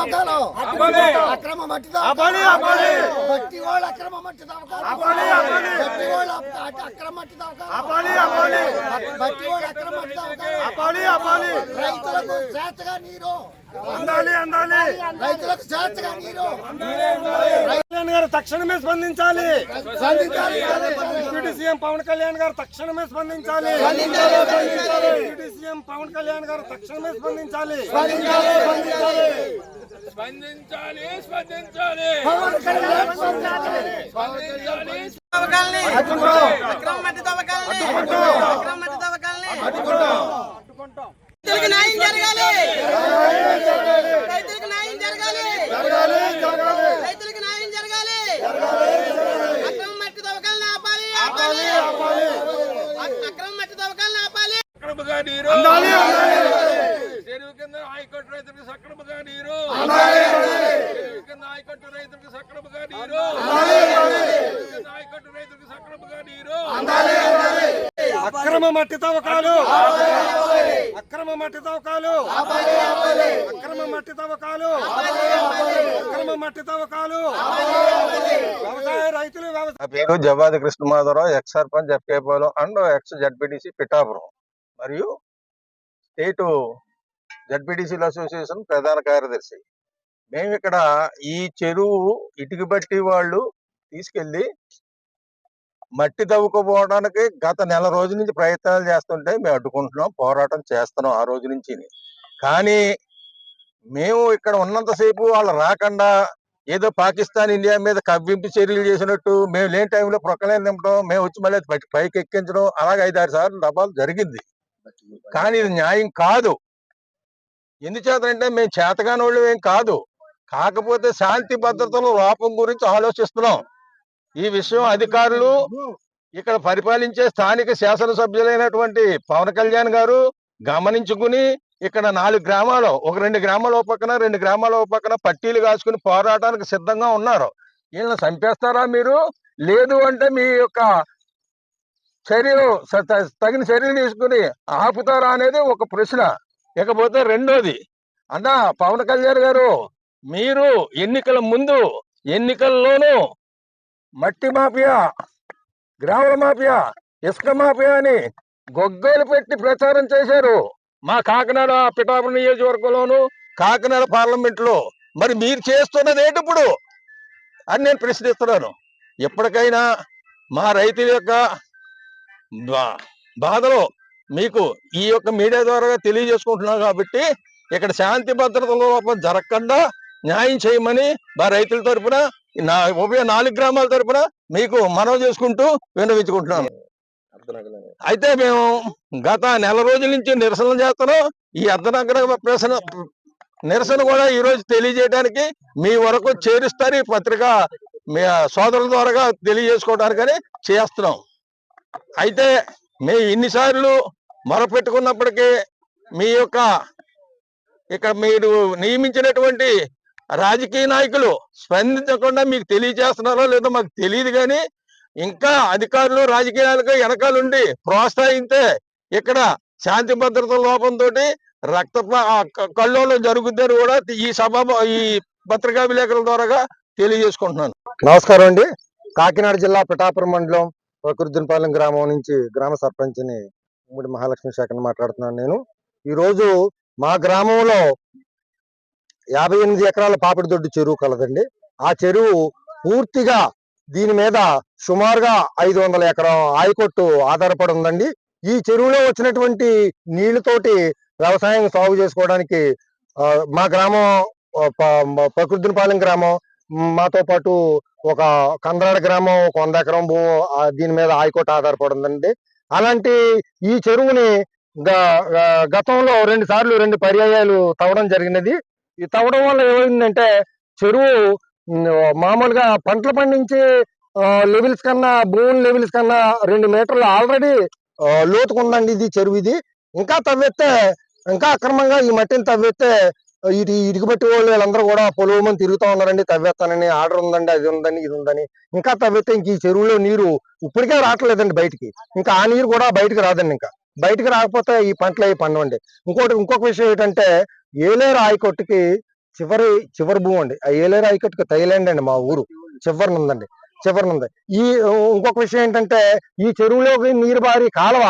తవ్వకాలు ఆపాలి. అక్రమ మట్టి ఆపాలి, ఆపాలి. మట్టి వాళ్ళు అక్రమ మట్టి తవ్వకాలు ఆపాలి, ఆపాలి. మట్టి వాళ్ళు అక్- అక్- అక్రమ మట్టి తవ్వకాలు ఆపాలి, ఆపాలి. మట్టి వాళ్ళు అక్రమ మట్టి తవ్వకాలు ఆపాలి ఆపాలి రైతులకు స్వేచ్ఛగా నీరు! అందాలి అందాలి! రైతులకు స్వేచ్ఛగా నీరు! కళ్యాణ్ గారు తక్షణమే స్పందించాలి! స్పందించాలి. డిప్యూటీ సీఎం పవన్ కళ్యాణ్ గారు తక్షణమే స్పందించాలి! డిప్యూటీ సీఎం పవన్ కళ్యాణ్ గారు తక్షణమే స్పందించాలి! స్పందించాలి స్పందించాలి. అక్రమ న్యాయం జరగాలి రైతులకు న్యాయం జరగాలి రైతులకు న్యాయం జరగాలి అక్రమ మట్టి తవ్వకాలను ఆపాలి ఆపాలి అక్- అక్రమ మట్టి తవ్వకాలను ఆపాలి సక్రమంగా నీరు అందాలి, అందాలి. చెరువు కింద హైకోర్టు రైతులకు సక్రమంగా నీరు చెరువు కింద హైకోర్టు రైతులకు సక్రమంగా నీరు చెరువు కింద హైకోర్టు రైతులకు సక్రమంగా నీరు అక్రమ మట్టి తవ్వకాలు. అక్రమ మట్టి తవ్వకాలు. అక్రమ మట్టి తవ్వకాలు. అక్రమ మట్టి తవ్వకాలు. వ్యవసాయ రైతులు వ్యవసాయ నా పేరు జవాది కృష్ణమాధవరావు ఎక్స్ సర్పంచ్ ఎఫ్కేపాలెం అండ్ ఎక్స్ జడ్పీటీసీ పిఠాపురం. మరియు స్టేట్ జడ్పీటీసీల అసోసియేషన్ ప్రధాన కార్యదర్శి. మేము ఇక్కడ ఈ చెరువు ఇటుక బట్టి వాళ్ళు తీసుకెళ్ళి మట్టి తవ్వుకుపోవడానికి గత నెల రోజుల నుంచి ప్రయత్నాలు చేస్తుంటే మేము అడ్డుకుంటున్నాం పోరాటం చేస్తున్నాం ఆ రోజు నుంచి కానీ మేము ఇక్కడ ఉన్నంతసేపు వాళ్ళు రాకుండా ఏదో పాకిస్తాన్ ఇండియా మీద కవ్వింపు చర్యలు చేసినట్టు మేము లేని టైంలో ప్రొక్కలేని నింపడం మేము వచ్చి మళ్ళీ పైకి ఎక్కించడం అలాగే ఐదారు సార్లు డబ్బాలు జరిగింది. కానీ ఇది న్యాయం కాదు. ఎందుచేతంటే మేము చేతగాని వాళ్ళు ఏం కాదు. కాకపోతే శాంతి భద్రతలు లోపం గురించి ఆలోచిస్తున్నాం. ఈ విషయం అధికారులు ఇక్కడ పరిపాలించే స్థానిక శాసనసభ్యులైనటువంటి పవన్ కళ్యాణ్ గారు గమనించుకుని ఇక్కడ నాలుగు గ్రామాలు ఒక రెండు గ్రామాల పక్కన రెండు గ్రామాల పక్కన పట్టీలు కాసుకుని పోరాటానికి సిద్ధంగా ఉన్నారు. వీళ్ళని చంపేస్తారా మీరు? లేదు అంటే మీ యొక్క చర్యలు తగిన చర్యలు తీసుకుని ఆపుతారా అనేది ఒక ప్రశ్న. ఇకపోతే రెండోది అన్న పవన్ కళ్యాణ్ గారు మీరు ఎన్నికల ముందు ఎన్నికల్లోనూ మట్టి మాఫియా గ్రామాల మాఫియా ఇసుక మాఫియా అని గొగ్గలు పెట్టి ప్రచారం చేశారు. మా కాకినాడ పిఠాపురం నియోజకవర్గంలోను కాకినాడ పార్లమెంట్లో మరి మీరు చేస్తున్నది ఏంటి ఇప్పుడు? అని నేను ప్రశ్నిస్తున్నాను. ఎప్పటికైనా మా రైతుల యొక్క బా- బాధలు మీకు ఈ యొక్క మీడియా ద్వారా తెలియజేసుకుంటున్నాం కాబట్టి ఇక్కడ శాంతి భద్రతల లోపం జరగకుండా న్యాయం చేయమని మా రైతుల తరపున నా ఉభయ నాలుగు గ్రామాల తరపున మీకు మనవి చేసుకుంటూ విన్నవించుకుంటున్నాను అయితే మేము గత నెల రోజుల నుంచి నిరసన చేస్తున్నాం. ఈ అర్ధనగర ప్రశ్న నిరసన కూడా ఈ రోజు తెలియజేయడానికి మీ వరకు చేరుస్తారు ఈ పత్రిక మీ సోదరుల ద్వారా తెలియజేసుకోవడానికని చేస్తున్నాం. అయితే మేము ఇన్నిసార్లు మొరపెట్టుకున్నప్పటికీ మీ యొక్క ఇక్కడ మీరు నియమించినటువంటి రాజకీయ నాయకులు స్పందించకుండా మీకు తెలియజేస్తున్నారో లేదో మాకు తెలియదు కానీ ఇంకా అధికారులు రాజకీయాలకు వెనకాలండి. ప్రోత్సహిస్తే ఇక్కడ శాంతి భద్రతల లోపంతో రక్త కల్లోలం జరుగుద్దని కూడా ఈ సభ ఈ పత్రికా విలేకరుల ద్వారా తెలియజేసుకుంటున్నాను. నమస్కారం అండి. కాకినాడ జిల్లా పిఠాపురం మండలం ప్రకృతిపాలెం గ్రామం నుంచి గ్రామ సర్పంచ్ని ఉమ్మడి మహాలక్ష్మి శాఖను మాట్లాడుతున్నాను నేను. ఈ రోజు మా గ్రామంలో యాభై ఎనిమిది ఎకరాల పాపిడి దొడ్డు చెరువు కలదండి. ఆ చెరువు పూర్తిగా దీని మీద సుమారుగా ఐదు వందల ఎకరం ఆయకొట్టు ఆధారపడి ఉందండి. ఈ చెరువులో వచ్చినటువంటి నీళ్ళతోటి వ్యవసాయం సాగు చేసుకోవడానికి మా గ్రామం ప్రకృతిపాలెం గ్రామం మాతో పాటు ఒక కంద్రాడ గ్రామం ఒక వంద ఎకరం భూ దీని మీద ఆయకొట్టు ఆధారపడి ఉందండి. అలాంటి ఈ చెరువుని గ- గతంలో రెండు సార్లు రెండు పర్యాయాలు తవ్వడం జరిగినది. ఈ తవ్వడం వల్ల ఏమైందంటే చెరువు మామూలుగా పంటలు పండించే లెవెల్స్ కన్నా భూమి లెవెల్స్ కన్నా రెండు మీటర్లు ఆల్రెడీ లోతుకుందండి ఇది చెరువు ఇది. ఇంకా తవ్వెత్తే ఇంకా అక్రమంగా ఈ మట్టిని తవ్వెత్తే ఇటు ఇటుకబట్టి వాళ్ళు వీళ్ళందరూ కూడా పొలవమని తిరుగుతా ఉన్నారండి తవ్వేస్తానని ఆర్డర్ ఉందండి అది ఉందని ఇది ఉందని. ఇంకా తవ్వితే ఇంక ఈ చెరువులో నీరు ఇప్పటికే రావట్లేదండి బయటికి. ఇంకా ఆ నీరు కూడా బయటకు రాదండి ఇంకా. బయటికి రాకపోతే ఈ పంటలు అవి పండవండి ఇంకోటి ఇంకొక విషయం ఏంటంటే ఏలేరు ఆయకొట్టుకి చివరి చివరి భూమి అండి. ఆ ఏలేరు ఐకట్కి థైలాండ్ అండి మా ఊరు. చివరిన ఉందండి. చివరిన ఉంది. ఈ ఇంకొక విషయం ఏంటంటే ఈ చెరువులోకి నీరు బారి కాలువ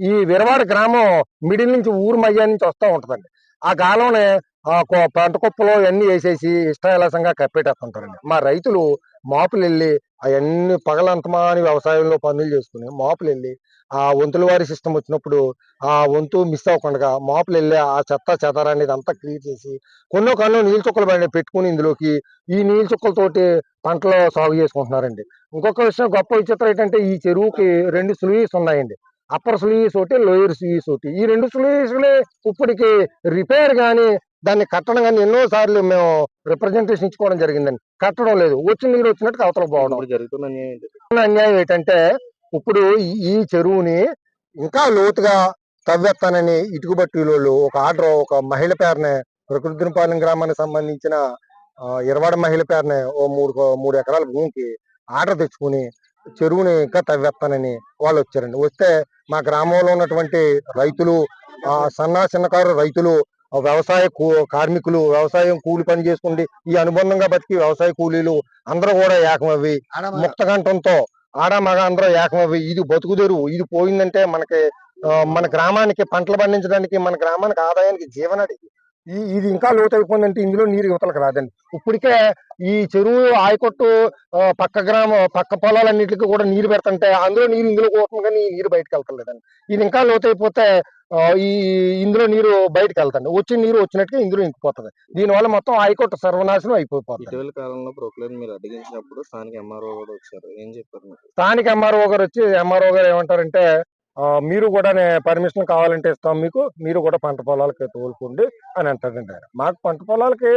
ఈ విరవాడ గ్రామం మిడిల్ నుంచి ఊరు మధ్య నుంచి వస్తూ ఉంటదండి. ఆ కాలంలో ఆ కొ- పంట కుప్పలో అన్ని వేసేసి ఇష్టాయలాసంగా కప్పేటేస్తుంటారండి మా రైతులు మాపులు వెళ్ళి అవన్నీ పగలంతమాని వ్యవసాయంలో పనులు చేసుకుని మాపులు వెళ్ళి ఆ వంతుల వారి సిస్టమ్ వచ్చినప్పుడు ఆ వంతు మిస్ అవ్వకుండా మాపులు వెళ్ళి ఆ చెత్త చెదారాన్ని ఇదంతా క్లియర్ చేసి కొన్నో కన్నో నీళ్ళ చుక్కలు బండి పెట్టుకుని ఇందులోకి ఈ నీళ్ళ చుక్కలతోటి పంటలు సాగు చేసుకుంటున్నారండి. ఇంకొక విషయం గొప్ప విచిత్రం ఏంటంటే ఈ చెరువుకి రెండు స్లూయిస్ ఉన్నాయండి. అప్పర్ స్లూయిస్ ఒకటి లోయర్ స్లూయిస్ ఒకటి. ఈ రెండు స్లూయిస్లు ఇప్పటికి రిపేర్ కానీ దాన్ని కట్టడం కానీ ఎన్నో సార్లు మేము రిప్రజెంటేషన్ ఇచ్చుకోవడం జరిగిందండి. కట్టడం లేదు. వచ్చిన నీరు వచ్చినట్టు అవతల పోవడం. జరుగుతున్న అన్యాయం ఏంటి? ఉన్న అన్యాయం ఏంటంటే ఇప్పుడు ఈ- చెరువుని ఇంకా లోతుగా తవ్వేస్తానని ఇటుక బట్టీలోళ్ళు ఒక ఆర్డర్ ఒక మహిళ పేరునే ప్రకృతిపాలెం గ్రామానికి సంబంధించిన ఇరవాడ మహిళ పేరునే ఓ మూడు మూడు ఎకరాల భూమికి ఆర్డర్ తెచ్చుకుని చెరువుని ఇంకా తవ్వేస్తానని వాళ్ళు వచ్చారండి. వస్తే మా గ్రామంలో ఉన్నటువంటి రైతులు ఆ సన్న చిన్నకారు రైతులు వ్యవసాయ కూ- కార్మికులు వ్యవసాయం కూలి పని చేసుకుండి ఈ అనుబంధంగా బతికి వ్యవసాయ కూలీలు అందరూ కూడా ఏకమవి ముక్తకంఠంతో ఆడ మగ అందరూ ఏకమవి ఇది బతుకుదెరువు ఇది పోయిందంటే మనకి మన గ్రామానికి పంటలు పండించడానికి మన గ్రామానికి ఆదాయానికి జీవనడి. ఈ ఇది ఇంకా లోతైపోయిందంటే ఇందులో నీరు యువతలకు రాదండి. ఇప్పటికే ఈ చెరువు ఆయకొట్టు పక్క గ్రామం పక్క పొలాలన్నిటికీ కూడా నీరు పెడుతుంటే అందులో నీరు ఇందులో పోతుంది కానీ నీరు బయటకు వెళ్తలేదండి. ఇది ఇంకా లోతైపోతే ఈ ఇందులో నీరు బయటకు వెళ్తుంది. వచ్చిన నీరు వచ్చినట్టుగా ఇందులో ఇంకిపోతుంది. దీనివల్ల మొత్తం ఆయకొట్టు సర్వనాశనం అయిపోతుంది ఇటీవల కాలంలో ప్రొక్లేన్ మీరు స్థానిక ఎంఆర్ఓ కూడా వచ్చారు. ఏం చెప్పారు? స్థానిక ఎంఆర్ఓ గారు వచ్చి ఎంఆర్ఓ గారు ఏమంటారంటే ఆ, మీరు కూడా పర్మిషన్ కావాలంటే ఇస్తాం మీకు మీరు కూడా పంట పొలాలకి తోలుకోండి అని అంటాడండి ఆయన. మాకు పంట పొలాలకి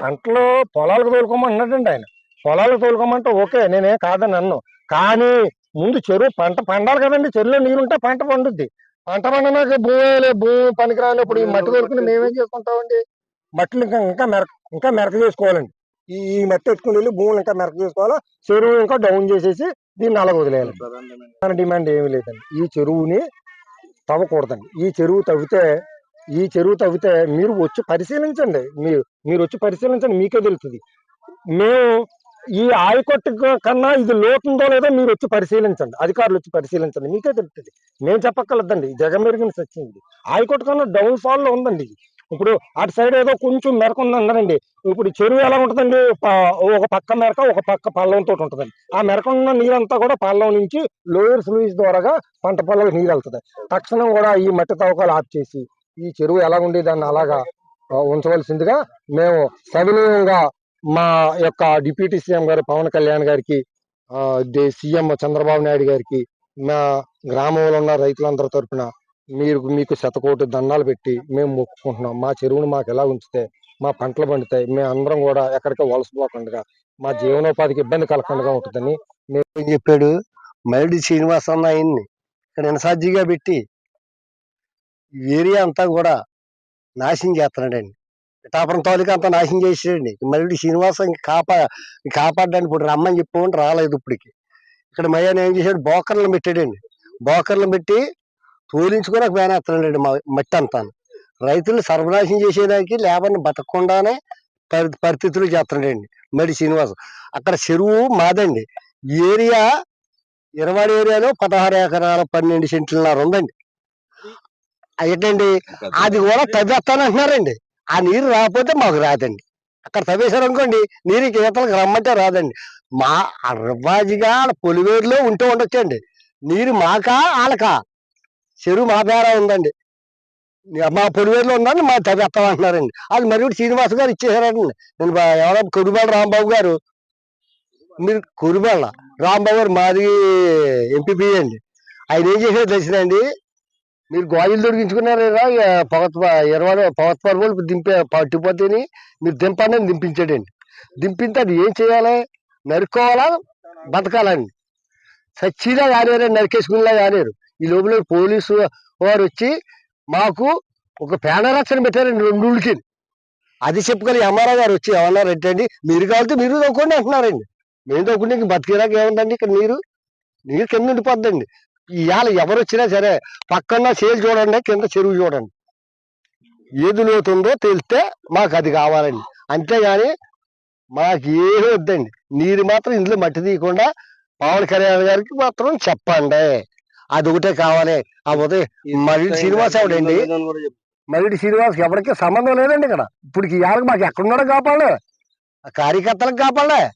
పంటలు పొలాలకు తోలుకోమంటున్నాడండి ఆయన. పొలాలకు తోలుకోమంటే ఓకే నేనే కాదని అన్ను కానీ ముందు చెరువు పంట పండాలి కదండి. చెరువులో నీరుంటే పంట పండుద్ది. పంట పండనాక భూమి భూమి పనికిరానప్పుడు ఈ మట్టి తోలుకుని మేమేం చేసుకుంటామండి? మట్టిని ఇంకా ఇంకా మెరక ఇంకా మెరక చేసుకోవాలండి. ఈ ఈ మట్టి ఎత్తుకుని వెళ్ళి భూములు ఇంకా మెరక చేసుకోవాలా? చెరువు ఇంకా డౌన్ చేసేసి దీన్ని అలా వదిలేయాలి డిమాండ్ ఏమీ లేదండి. ఈ చెరువుని తవ్వకూడదండి. ఈ చెరువు తవ్వితే ఈ చెరువు తవ్వితే మీరు వచ్చి పరిశీలించండి. మీరు మీరు వచ్చి పరిశీలించండి. మీకే తెలుస్తుంది. మేము ఈ ఆయకొట్టు కన్నా ఇది లోతుందో లేదో మీరు వచ్చి పరిశీలించండి. అధికారులు వచ్చి పరిశీలించండి. మీకే తెలుస్తుంది మేము చెప్పక్కర్లేదండి. జగమెరిగిన సచ్చింది ఆయకొట్టు కన్నా డౌన్ ఫాల్లో ఉందండి ఇది. ఇప్పుడు అటు సైడ్ ఏదో కొంచెం మెరక ఉంది ఇప్పుడు చెరువు ఎలా ఉంటుందండి? ఒక పక్క మెరక ఒక పక్క పల్లంతో ఉంటుందండి. ఆ మెరక ఉన్న నీరంతా కూడా పల్లం నుంచి లోయర్ స్లూయిస్ ద్వారాగా పంట పొలాలకు నీరు వెళ్తుంది. తక్షణం కూడా ఈ మట్టి తవ్వకాలు ఆఫ్ చేసి ఈ చెరువు ఎలా ఉండేదాన్ని అలాగా ఉంచవలసిందిగా మేము సవినీయంగా మా యొక్క డిప్యూటీ సీఎం గారు పవన్ కళ్యాణ్ గారికి సీఎం చంద్రబాబు నాయుడు గారికి మా గ్రామంలో ఉన్న రైతులందరి తరఫున మీరు మీకు శతకోటి దండాలు పెట్టి మేము మొక్కుకుంటున్నాం. మా చెరువును మాకు ఎలా ఉంచితే మా పంటలు పండుతాయి మేము అందరం కూడా ఎక్కడికి వలసపోకుండా మా జీవనోపాధికి ఇబ్బంది కలగకుండా ఉంటుందని నేను చెప్పాడు. మైడి శ్రీనివాస అన్న ఆయన్ని ఇక్కడ ఇన్సార్జీగా పెట్టి ఏరియా అంతా కూడా నాశనం చేస్తున్నాడండి పిఠాపురం తాలూకా అంతా నాశనం చేసాడండి మళ్ళీ శ్రీనివాసం కాపా కాపాడడానికి ఇప్పుడు రమ్మని చెప్పమంటే రాలేదు ఇప్పటికి. ఇక్కడ మయ్యాన్ని ఏం చేశాడు? బోకర్లను పెట్టాడండి. బోకర్లను పెట్టి తోలించుకొని ఒక వేనేస్తున్నాడండి మా మట్టి అంతా. రైతులు సర్వనాశనం చేసేదానికి లేబర్ని బతకకుండానే పరి పరిస్థితులు చేస్తున్నాడండి మరి శ్రీనివాసం అక్కడ చెరువు మాదండి. ఏరియా ఇరవై ఏరియాలో పదహారు ఎకరాల పన్నెండు సెంట్లన్నర ఉందండి. ఏంటండి అది కూడా తవ్వేస్తానంటున్నారండి ఆ నీరు రాకపోతే మాకు రాదండి. అక్కడ తవ్వేశారు అనుకోండి నీరు ఈతలకు రమ్మంటే రాదండి. మా రివాజిగా పొలివేరులో ఉంటూ ఉండొచ్చండి నీరు మాకా ఆలకా చెరువు మా పేర ఉందండి. మా పొలివేరులో ఉందని మా తవ్వేస్తామంటున్నారండి అది మరి ఒకటి శ్రీనివాస్ గారు ఇచ్చేసారండి నేను ఎవరో కురుబాల రాంబాబు గారు? మీరు కురుబాల రాంబాబు గారు మాది ఎంపీపీ అండి. ఆయన ఏం చేసేది తెలిసిందండి మీరు గోయిలు దొరికించుకున్నారా పవత్ ఇరవై పవత్ పర్వాలు దింపే పట్టిపోతేని మీరు దింపండి అని దింపించాడండి. దింపితే అది ఏం చేయాలి? నరుక్కోవాలా? బతకాలండి. సచ్చిగా కానేరు నరికేసుకునేలా కానేరు ఈ లోపల పోలీసు వారు వచ్చి మాకు ఒక పేడ రక్షణ పెట్టారండి రెండు ఊళ్ళకి. అది చెప్పుకొని ఎంఆర్ఓ గారు వచ్చి ఏమన్నారంటే అండి మీరు కావాలంటే మీరు దొక్కండి అంటున్నారండి. మేము తవ్వుకుంటే ఇంక బతికేలాగా ఏముందండి ఇక్కడ నీరు? నీరు కింద ఉండిపోద్దండి. ఇవాళ ఎవరు వచ్చినా సరే పక్కన చేలు చూడండి కింద చెరువు చూడండి. ఏది లోతుందో తెలిస్తే మాకు అది కావాలండి. అంతేగాని మాకు ఏమీ వద్దండి. నీరు మాత్రం ఇందులో మట్టి తీయకుండా పవన్ కళ్యాణ్ గారికి మాత్రం చెప్పండి. అది ఒకటే కావాలి. ఆ ఉదయం మల్లి శ్రీనివాస్ ఎవడండి మల్లి శ్రీనివాస్ ఎవరికి సంబంధం లేదండి ఇక్కడ. ఇప్పుడు ఆళ్ళకి మాకు ఎక్కడున్నాడో కాపాడు. ఆ కార్యకర్తలకు కాపాడే.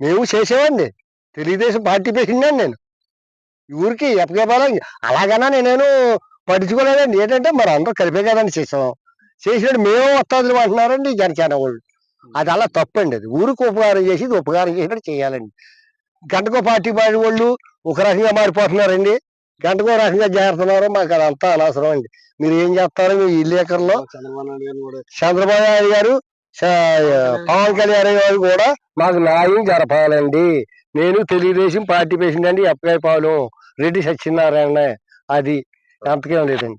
మేము చేసేవాడిని. తెలుగుదేశం పార్టీ పెట్టిందండి నేను. ఊరికి ఎప్పకేపాలి అలాగన్నా నేనేను పట్టించుకోలేదండి. ఏంటంటే మరి అందరూ కలిపే కదండి చేసాం. చేసినట్టు మేము వస్తాదులు అంటున్నారండి జనసేన వాళ్ళు. అది అలా తప్పండి అది. ఊరికి ఉపకారం చేసి ఉపకారం చేసినట్టు చేయాలండి. గంటకో పార్టీ పార్టీ వాళ్ళు ఒక రకంగా మారిపోతున్నారండి. గంటకో రకంగా చేరుతున్నారు మాకు అదంతా అనవసరం అండి. మీరు ఏం చేస్తారు? మీ విలేకరులో చంద్రబాబు నాయుడు గారు పవన్ కళ్యాణ్ గారు కూడా మాకు న్యాయం జరపాలండి. నేను తెలుగుదేశం పార్టీ పేషెంట్ అండి ఎప్పగాయ పాలు. రెడ్డి సత్యనారాయణ అది అంతకేం లేదండి.